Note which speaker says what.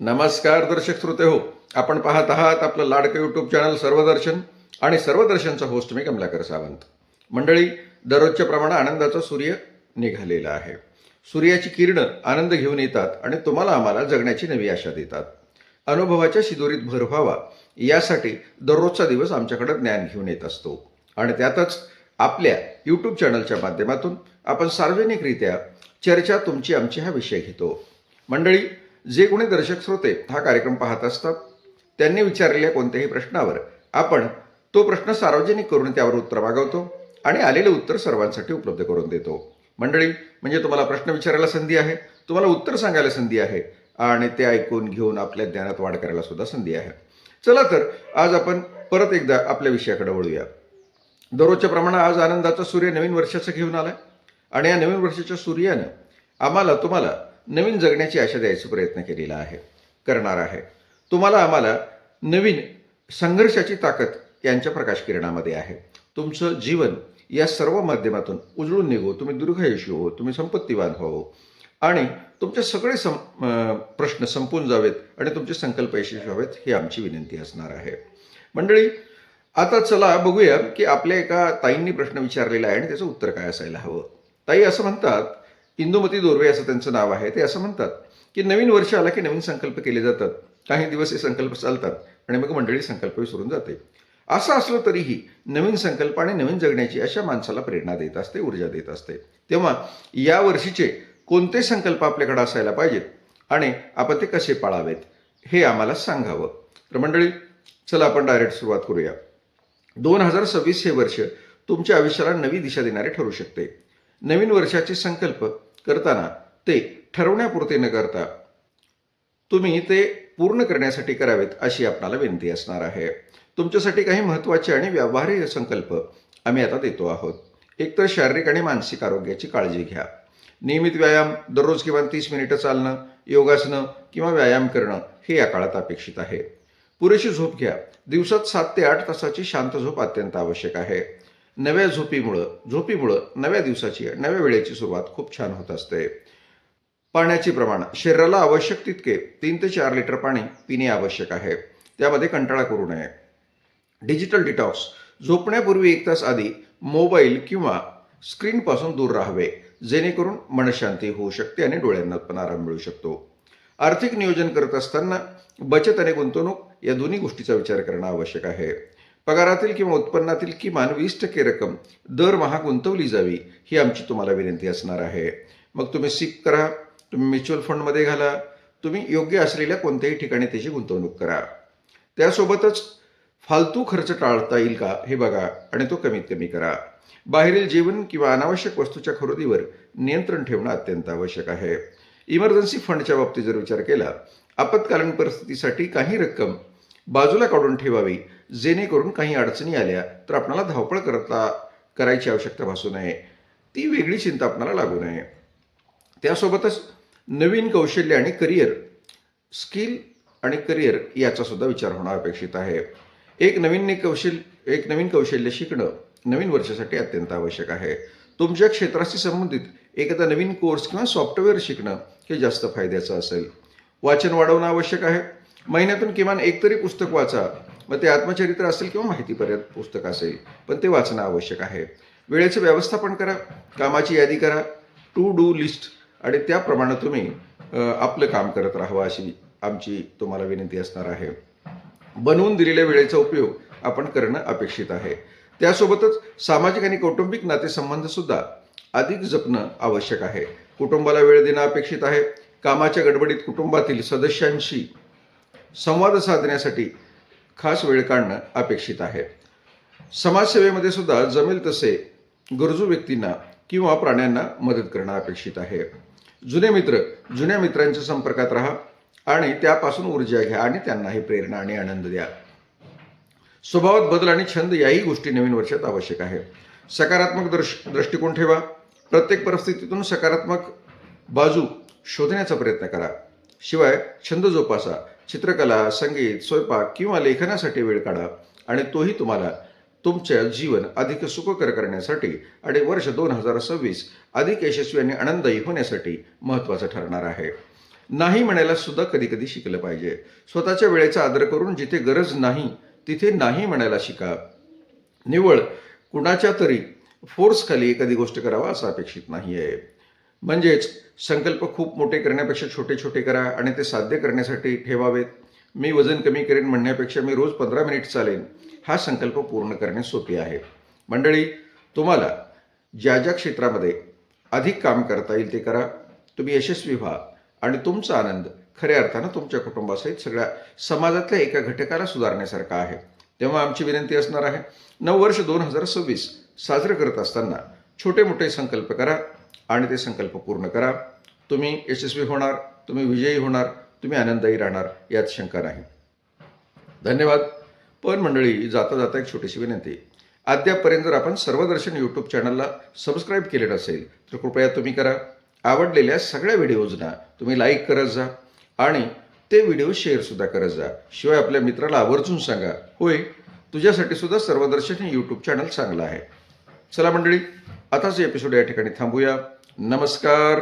Speaker 1: नमस्कार दर्शक श्रोते हो. आपण पाहत आहात आपलं लाडकं यूट्यूब चॅनल सर्वदर्शन आणि सर्वदर्शनचा होस्ट मी कमलाकर सावंत. मंडळी दररोजच्या प्रमाणे आनंदाचा सूर्य निघालेला आहे. सूर्याची किरणं आनंद घेऊन येतात आणि तुम्हाला आम्हाला जगण्याची नवी आशा देतात. अनुभवाच्या शिदोरीत भर व्हावा यासाठी दररोजचा दिवस आमच्याकडे ज्ञान घेऊन येत असतो. आणि त्यातच आपल्या यूट्यूब चॅनलच्या माध्यमातून आपण सार्वजनिकरित्या चर्चा तुमची आमची हा विषय घेतो. मंडळी जे कोणी दर्शक श्रोते हा कार्यक्रम पाहत असतात त्यांनी विचारलेल्या कोणत्याही प्रश्नावर आपण तो प्रश्न सार्वजनिक करून त्यावर उत्तर मागवतो आणि आलेले उत्तर सर्वांसाठी उपलब्ध करून देतो. मंडळी म्हणजे तुम्हाला प्रश्न विचारायला संधी आहे तुम्हाला उत्तर सांगायला संधी आहे आणि ते ऐकून घेऊन आपल्या ज्ञानात वाढ करायला सुद्धा संधी आहे. चला तर आज आपण परत एकदा आपल्या विषयाकडे वळूया. दररोजच्या प्रमाणे आज आनंदाचा सूर्य नवीन वर्षाचं घेऊन आला आणि या नवीन वर्षाच्या सूर्यानं आम्हाला तुम्हाला नवीन जगण्याची आशा द्यायचा प्रयत्न केलेला आहे करणार आहे. तुम्हाला आम्हाला नवीन संघर्षाची ताकद यांच्या प्रकाश किरणामध्ये आहे. तुमचं जीवन या सर्व माध्यमातून उजळून निघो. तुम्ही दीर्घायुषी हो तुम्ही संपत्तीवान हो. आणि तुमचे सगळे सं प्रश्न संपून जावेत आणि तुमचे संकल्प यशस्वी व्हावेत ही आमची विनंती असणार आहे. मंडळी आता चला बघूया की आपल्या एका ताईंनी प्रश्न विचारलेला आहे आणि त्याचं उत्तर काय असायला हवं. ताई असं म्हणतात इंदुमती दोरवे असं त्यांचं नाव आहे. ते असं म्हणतात की नवीन वर्ष आला की नवीन संकल्प केले जातात. काही दिवस हे संकल्प चालतात आणि मग मंडळी संकल्प विसरून जाते. असं असलं तरीही नवीन संकल्प आणि नवीन जगण्याची अशा माणसाला प्रेरणा देत असते ऊर्जा देत असते. तेव्हा या वर्षीचे कोणते संकल्प आपल्याकडे असायला पाहिजेत आणि आपण ते कसे पाळावेत हे आम्हाला सांगावं. तर मंडळी चला आपण डायरेक्ट सुरुवात करूया. दोन हजार सव्वीस हे वर्ष तुमच्या आयुष्याला नवी दिशा देणारे ठरू शकते. नवीन वर्षाचे संकल्प करताना ते ठरवण्यापुरते न करता तुम्ही ते पूर्ण करण्यासाठी करावेत अशी आपणाला विनंती असणार आहे. तुमच्यासाठी काही महत्त्वाचे आणि व्यावहारिक संकल्प आम्ही आता देतो आहोत. एकतर शारीरिक आणि मानसिक आरोग्याची काळजी घ्या. नियमित व्यायाम दररोज किमान तीस मिनिटं चालणं योगासनं किंवा व्यायाम करणं हे या काळात अपेक्षित आहे. पुरेशी झोप घ्या. दिवसात सात ते आठ तासाची शांत झोप अत्यंत आवश्यक आहे. नव्या झोपीमुळं झोपीमुळं नव्या दिवसाची नव्या वेळेची सुरुवात खूप छान होत असते. पाण्याचे प्रमाण शरीराला आवश्यक तितके तीन ते चार लिटर पाणी पिणे आवश्यक आहे. त्यामध्ये कंटाळा करू नये. डिजिटल डिटॉक्स झोपण्यापूर्वी एक तास आधी मोबाईल किंवा स्क्रीनपासून दूर राहावे जेणेकरून मनशांती होऊ शकते आणि डोळ्यांना पण आराम मिळू शकतो. आर्थिक नियोजन करत असताना बचत आणि गुंतवणूक या दोन्ही गोष्टीचा विचार करणं आवश्यक आहे. पगारातील किंवा उत्पन्नातील किमान वीस टक्के रक्कम दरमहा गुंतवली जावी ही आमची तुम्हाला विनंती असणार आहे. मग तुम्ही सिक करा तुम्ही म्युच्युअल फंडमध्ये घाला तुम्ही योग्य असलेल्या कोणत्याही ठिकाणी त्याची गुंतवणूक करा. त्यासोबतच फालतू खर्च टाळता येईल का हे बघा आणि तो कमीत कमी करा. बाहेरील जेवण किंवा अनावश्यक वस्तूच्या खरेदीवर नियंत्रण ठेवणं अत्यंत आवश्यक आहे. इमर्जन्सी फंडच्या बाबतीत जर विचार केला आपत्कालीन परिस्थितीसाठी काही रक्कम बाजूला काढून ठेवावी जेणेकरून काही अडचणी आल्या तर आपणाला धावपळ करता करायची आवश्यकता भासू नये. ती वेगळी चिंता आपणाला लागू नये. त्यासोबतच नवीन कौशल्य आणि करिअर स्किल आणि करिअर याचा सुद्धा विचार होणं अपेक्षित आहे. एक नवीन कौशल्य एक नवीन कौशल्य शिकणं नवीन वर्षासाठी अत्यंत आवश्यक आहे. तुमच्या क्षेत्राशी संबंधित एखादा नवीन कोर्स किंवा सॉफ्टवेअर शिकणं हे जास्त फायद्याचं असेल. वाचन वाढवणं आवश्यक आहे. महिन्यातून किमान एक तरी पुस्तक वाचा. मग ते आत्मचरित्र असेल किंवा माहितीपर्यंत पुस्तक असेल पण ते वाचणं आवश्यक आहे. वेळेचं व्यवस्थापन करा कामाची यादी करा टू डू लिस्ट आणि त्याप्रमाणे तुम्ही आपलं काम करत राहावं अशी आमची तुम्हाला विनंती असणार आहे. बनवून दिलेल्या वेळेचा उपयोग आपण करणं अपेक्षित आहे. त्यासोबतच सामाजिक आणि कौटुंबिक नातेसंबंधसुद्धा अधिक जपणं आवश्यक आहे. कुटुंबाला वेळ देणं अपेक्षित आहे. कामाच्या गडबडीत कुटुंबातील सदस्यांशी संवाद साधण्यासाठी खास वेळ काढणं अपेक्षित आहे. समाजसेवेमध्ये सुद्धा जमेल तसे गरजू व्यक्तींना किंवा प्राण्यांना मदत करणं अपेक्षित आहे. जुने मित्र जुन्या मित्रांच्या संपर्कात राहा आणि त्यापासून ऊर्जा घ्या आणि त्यांनाही प्रेरणा आणि आनंद द्या. स्वभावात बदल आणि छंद याही गोष्टी नवीन वर्षात आवश्यक आहे. सकारात्मक दृश दृष्टिकोन ठेवा. प्रत्येक परिस्थितीतून सकारात्मक बाजू शोधण्याचा प्रयत्न करा. शिवाय छंद जोपासा. चित्रकला संगीत स्वयंपाक किंवा लेखनासाठी वेळ काढा आणि तोही तुम्हाला तुमच्या जीवन अधिक सुखकर करण्यासाठी आणि वर्ष दोन हजार सव्वीस अधिक यशस्वी आणि आनंददायी होण्यासाठी महत्त्वाचं ठरणार आहे. नाही म्हणायला सुद्धा कधी कधी शिकलं पाहिजे. स्वतःच्या वेळेचा आदर करून जिथे गरज नाही तिथे नाही म्हणायला शिका. निव्वळ कुणाच्या तरी फोर्सखाली एखादी गोष्ट करावा असं अपेक्षित नाही आहे म्हणजेच संकल्प खूप मोठे करण्यापेक्षा छोटे छोटे करा आणि ते साध्य करण्यासाठी ठेवावेत. मी वजन कमी करेन म्हणण्यापेक्षा मी रोज पंधरा मिनिट चालेन. हा संकल्प पूर्ण करणे सोपे आहे. मंडळी तुम्हाला ज्या ज्या क्षेत्रामध्ये अधिक काम करता येईल ते करा. तुम्ही यशस्वी व्हा आणि तुमचा आनंद खऱ्या अर्थानं तुमच्या कुटुंबासहित सगळ्या समाजातल्या एका घटकाला सुधारण्यासारखा आहे. तेव्हा आमची विनंती असणार आहे. नऊ वर्ष दोन हजार सव्वीस साजरं करत असताना छोटे मोठे संकल्प करा. आणि ते संकल्प पूर्ण करा. तुम्ही यशस्वी होणार तुम्ही विजयी होणार तुम्ही आनंदायी राहणार यात शंका नाही. धन्यवाद. पण मंडळी जाता जाता एक छोटीशी विनंती. अद्यापपर्यंत जर आपण सर्वदर्शन यूट्यूब चॅनलला सबस्क्राईब केले नसेल तर कृपया तुम्ही करा. आवडलेल्या सगळ्या व्हिडिओजना तुम्ही लाईक करत जा आणि ते व्हिडिओ शेअरसुद्धा करत जा. शिवाय आपल्या मित्राला आवर्जून सांगा होय तुझ्यासाठी सुद्धा सर्वदर्शन हे यूट्यूब चॅनल चांगलं आहे. चला मंडळी आताच एपिसोड या ठिकाणी थांबूया. नमस्कार.